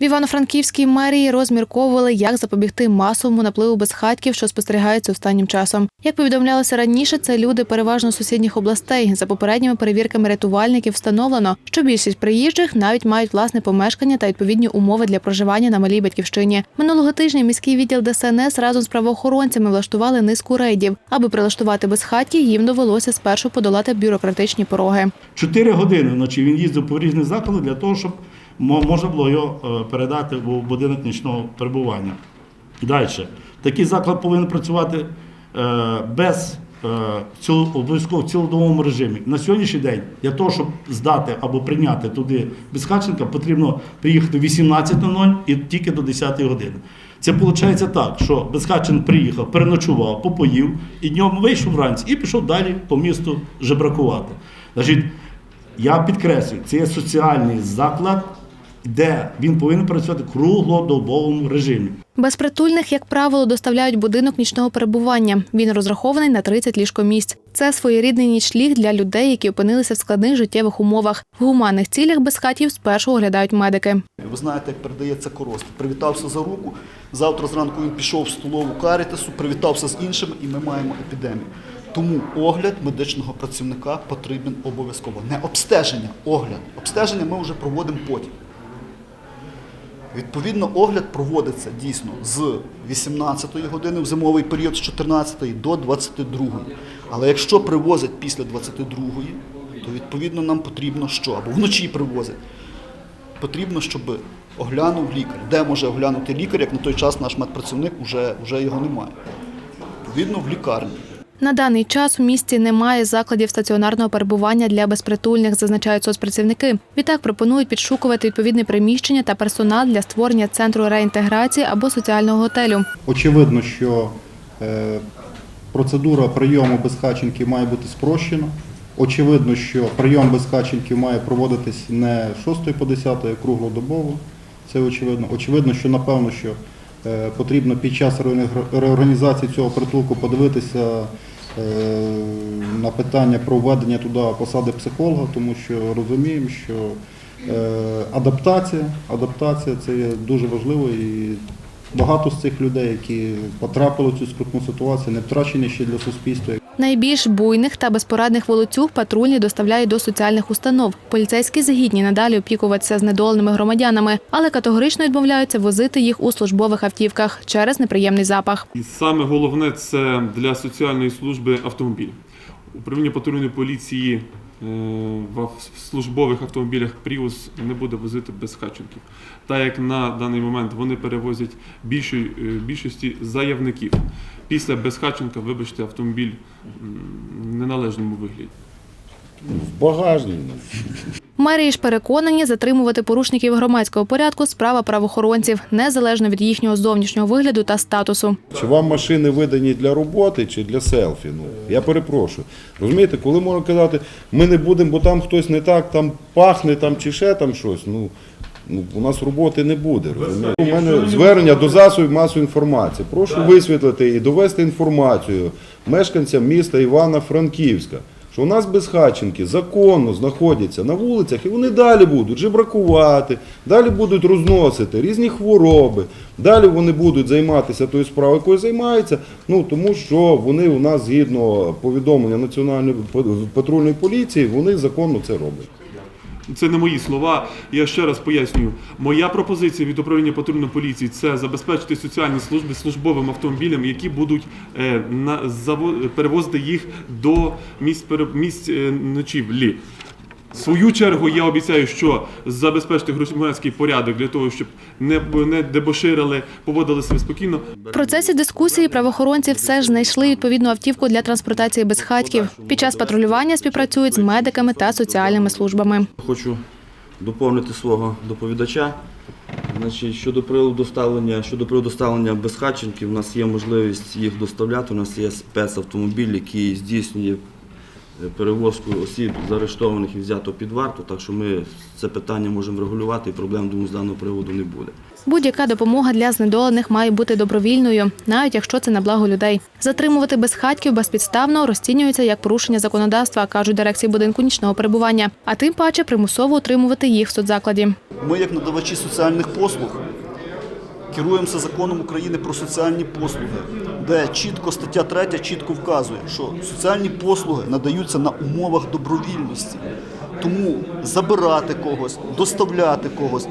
В Івано-Франківській мерії розмірковували, як запобігти масовому напливу безхатьків, що спостерігається останнім часом. Як повідомлялося раніше, це люди переважно сусідніх областей. За попередніми перевірками рятувальників встановлено, що більшість приїжджих навіть мають власне помешкання та відповідні умови для проживання на малій батьківщині. Минулого тижня міський відділ ДСНС разом з правоохоронцями влаштували низку рейдів. Аби прилаштувати безхатьки, їм довелося спершу подолати бюрократичні пороги. Чотири години вночі він їздив по різних закладах для того, щоб можна було його е, передати в будинок нічного перебування. Далі. Такий заклад повинен працювати е, без е, обов'язково в цілодовому режимі. На сьогоднішній день для того, щоб здати або прийняти туди безхатченка, потрібно приїхати в 18.00 і тільки до 10 години. Це виходить так, що безхатчен приїхав, переночував, попоїв і днем вийшов вранці і пішов далі по місту жебракувати. Значить, я підкреслюю, це є соціальний заклад, де він повинен працювати в круглодобовому режимі. Безпритульних, як правило, доставляють будинок нічного перебування. Він розрахований на 30 ліжкомісць. Це своєрідний нічліг для людей, які опинилися в складних життєвих умовах. В гуманних цілях безхатів спершу оглядають медики. Ви знаєте, як передається корост. Привітався за руку. Завтра зранку він пішов в столову карітасу, привітався з іншими, і ми маємо епідемію. Тому огляд медичного працівника потрібен обов'язково. Не обстеження, огляд. Обстеження ми вже проводимо потім. Відповідно, огляд проводиться дійсно з 18-ї години в зимовий період з 14-ї до 22-ї. Але якщо привозять після 22-ї, то відповідно нам потрібно що? Або вночі привозять потрібно, щоб оглянув лікар. Де може оглянути лікар, як на той час наш медпрацівник вже, вже його немає. Відповідно, в лікарні. На даний час у місті немає закладів стаціонарного перебування для безпритульних, зазначають соцпрацівники. Відтак пропонують підшукувати відповідне приміщення та персонал для створення центру реінтеграції або соціального готелю. Очевидно, що е, процедура прийому безхатченків має бути спрощена. Очевидно, що прийом безхатченків має проводитись не з 6 по 10, а круглодобово. Це очевидно. Очевидно, що напевно, що потрібно під час реорганізації цього притулку подивитися е, на питання про введення туди посади психолога, тому що розуміємо, що е, адаптація, адаптація це є дуже важливо і багато з цих людей, які потрапили в цю скрутну ситуацію, не втрачені ще для суспільства. Найбільш буйних та безпорадних волоцюг патрульні доставляють до соціальних установ. Поліцейські згідні надалі опікуватися знедоленими громадянами, але категорично відмовляються возити їх у службових автівках через неприємний запах. І саме головне це для соціальної служби автомобіль. Управління патрульної поліції в службових автомобілях Prius не буде возити без хаченків, Так як на даний момент вони перевозять е, більшості заявників. Після безхатченка, вибачте, автомобіль в неналежному вигляді. В багажнику. Мерії ж переконані, затримувати порушників громадського порядку справа правоохоронців, незалежно від їхнього зовнішнього вигляду та статусу. Чи вам машини видані для роботи, чи для селфі? Ну, я перепрошую. Розумієте, коли можна казати, ми не будемо, бо там хтось не так, там пахне там чи ще там щось. Ну, ну у нас роботи не буде. Розумієте? У мене звернення до засобів масової інформації. Прошу висвітлити і довести інформацію мешканцям міста Івано-Франківська. Що у нас безхаченки законно знаходяться на вулицях, і вони далі будуть жебракувати, далі будуть розносити різні хвороби, далі вони будуть займатися тою справою, якою займаються, ну тому що вони у нас згідно повідомлення Національної патрульної поліції, вони законно це роблять. Це не мої слова. Я ще раз пояснюю. Моя пропозиція від управління патрульної поліції це забезпечити соціальні служби службовим автомобілем, які будуть е, на заво- перевозити їх до місць місць е, ночівлі. В свою чергу я обіцяю, що забезпечити громадський порядок для того, щоб не, не дебоширили, поводили себе спокійно. В процесі дискусії правоохоронці все ж знайшли відповідну автівку для транспортації безхатьків. Під час патрулювання співпрацюють з медиками та соціальними службами. Хочу доповнити свого доповідача. Значить, щодо приводу доставлення, щодо приводу доставлення безхатченків, у нас є можливість їх доставляти. У нас є спецавтомобіль, який здійснює перевозку осіб заарештованих і взято під варту. Так що ми це питання можемо регулювати і проблем думаю, з даного приводу не буде. Будь-яка допомога для знедолених має бути добровільною, навіть якщо це на благо людей. Затримувати безхатьків безпідставно розцінюється як порушення законодавства, кажуть дирекції будинку нічного перебування, а тим паче примусово утримувати їх в соцзакладі. Ми, як надавачі соціальних послуг, керуємося законом України про соціальні послуги, де чітко стаття 3 чітко вказує, що соціальні послуги надаються на умовах добровільності. Тому забирати когось, доставляти когось,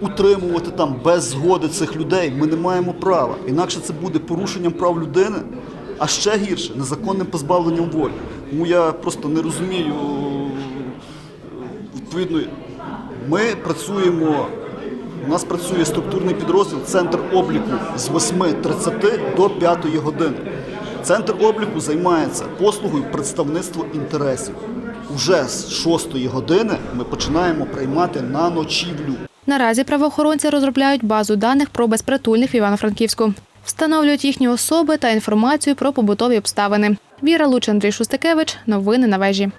утримувати там без згоди цих людей ми не маємо права. Інакше це буде порушенням прав людини, а ще гірше незаконним позбавленням волі. Тому я просто не розумію відповідно. Ми працюємо. У нас працює структурний підрозділ Центр обліку з 8.30 до 5 години. Центр обліку займається послугою представництва інтересів. Уже з 6 години ми починаємо приймати на ночівлю. Наразі правоохоронці розробляють базу даних про безпритульних в Івано-Франківську. Встановлюють їхні особи та інформацію про побутові обставини. Віра Луч, Андрій Шустикевич. Новини на вежі.